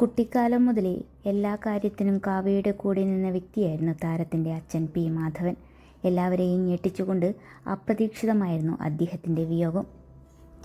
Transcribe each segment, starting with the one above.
കുട്ടിക്കാലം മുതലേ എല്ലാ കാര്യത്തിനും കാവ്യയുടെ കൂടെ നിന്ന വ്യക്തിയായിരുന്നു താരത്തിന്റെ അച്ഛൻ പി മാധവൻ. എല്ലാവരെയും ഞെട്ടിച്ചുകൊണ്ട് അപ്രതീക്ഷിതമായിരുന്നു അദ്ദേഹത്തിന്റെ വിയോഗം.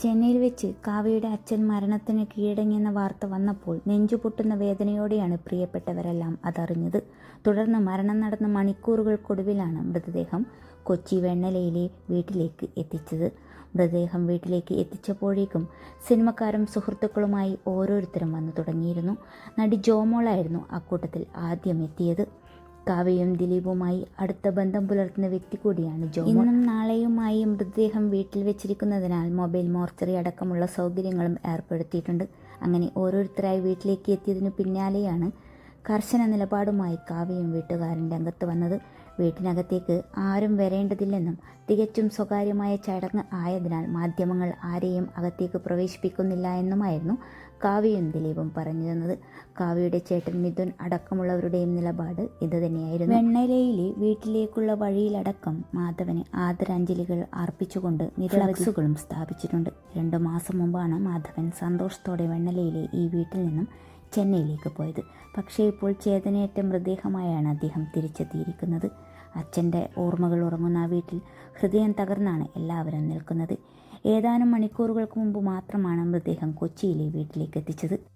ചെന്നൈയിൽ വെച്ച് കാവ്യയുടെ അച്ഛൻ മരണത്തിന് കീഴടങ്ങിയെന്ന വാർത്ത വന്നപ്പോൾ നെഞ്ചുപൊട്ടുന്ന വേദനയോടെയാണ് പ്രിയപ്പെട്ടവരെല്ലാം അതറിഞ്ഞത്. തുടർന്ന് മരണം നടന്ന മണിക്കൂറുകൾക്കൊടുവിലാണ് മൃതദേഹം കൊച്ചി വെണ്ണലയിലെ വീട്ടിലേക്ക് എത്തിച്ചത്. മൃതദേഹം വീട്ടിലേക്ക് എത്തിച്ചപ്പോഴേക്കും സിനിമക്കാരും സുഹൃത്തുക്കളുമായി ഓരോരുത്തരും വന്നു തുടങ്ങിയിരുന്നു. നടി ജോമോളായിരുന്നു അക്കൂട്ടത്തിൽ ആദ്യം എത്തിയത്. കാവ്യയും ദിലീപുമായി അടുത്ത ബന്ധം പുലർത്തുന്ന വ്യക്തി കൂടിയാണ് ജോ ഇന്നും നാളെയുമായി മൃതദേഹം വീട്ടിൽ വെച്ചിരിക്കുന്നതിനാൽ മൊബൈൽ മോർച്ചറി അടക്കമുള്ള സൗകര്യങ്ങളും ഏർപ്പെടുത്തിയിട്ടുണ്ട്. അങ്ങനെ ഓരോരുത്തരായി വീട്ടിലേക്ക് എത്തിയതിനു പിന്നാലെയാണ് കർശന നിലപാടുമായി കാവ്യയും വീട്ടുകാരൻ രംഗത്ത് വന്നത് വീട്ടിനകത്തേക്ക് ആരും വരേണ്ടതില്ലെന്നും തികച്ചും സ്വകാര്യമായ ചടങ്ങ് ആയതിനാൽ മാധ്യമങ്ങൾ ആരെയും അകത്തേക്ക് പ്രവേശിപ്പിക്കുന്നില്ല എന്നുമായിരുന്നു കാവ്യയും ദിലീപും പറഞ്ഞു തന്നത്. കാവ്യയുടെ ചേട്ടൻ മിഥുൻ അടക്കമുള്ളവരുടെയും നിലപാട് ഇതുതന്നെയായിരുന്നു. വെണ്ണലയിലെ വീട്ടിലേക്കുള്ള വഴിയിലടക്കം മാധവന് ആദരാഞ്ജലികൾ അർപ്പിച്ചുകൊണ്ട് നിരളക്സുകളും സ്ഥാപിച്ചിട്ടുണ്ട്. രണ്ടു മാസം മുമ്പാണ് മാധവൻ സന്തോഷത്തോടെ വെണ്ണലയിലെ ഈ വീട്ടിൽ നിന്നും ചെന്നൈയിലേക്ക് പോയത്. പക്ഷേ ഇപ്പോൾ ചേതനയേറ്റ മൃതദേഹമായാണ് അദ്ദേഹം തിരിച്ചെത്തിയിരിക്കുന്നത്. അച്ഛന്റെ ഓർമ്മകൾ ഉറങ്ങുന്ന ആ വീട്ടിൽ ഹൃദയം തകർന്നാണ് എല്ലാവരും നിൽക്കുന്നത്. ഏതാനും മണിക്കൂറുകൾക്ക് മുമ്പ് മാത്രമാണ് മൃതദേഹം കൊച്ചിയിലെ വീട്ടിലേക്ക് എത്തിച്ചത്.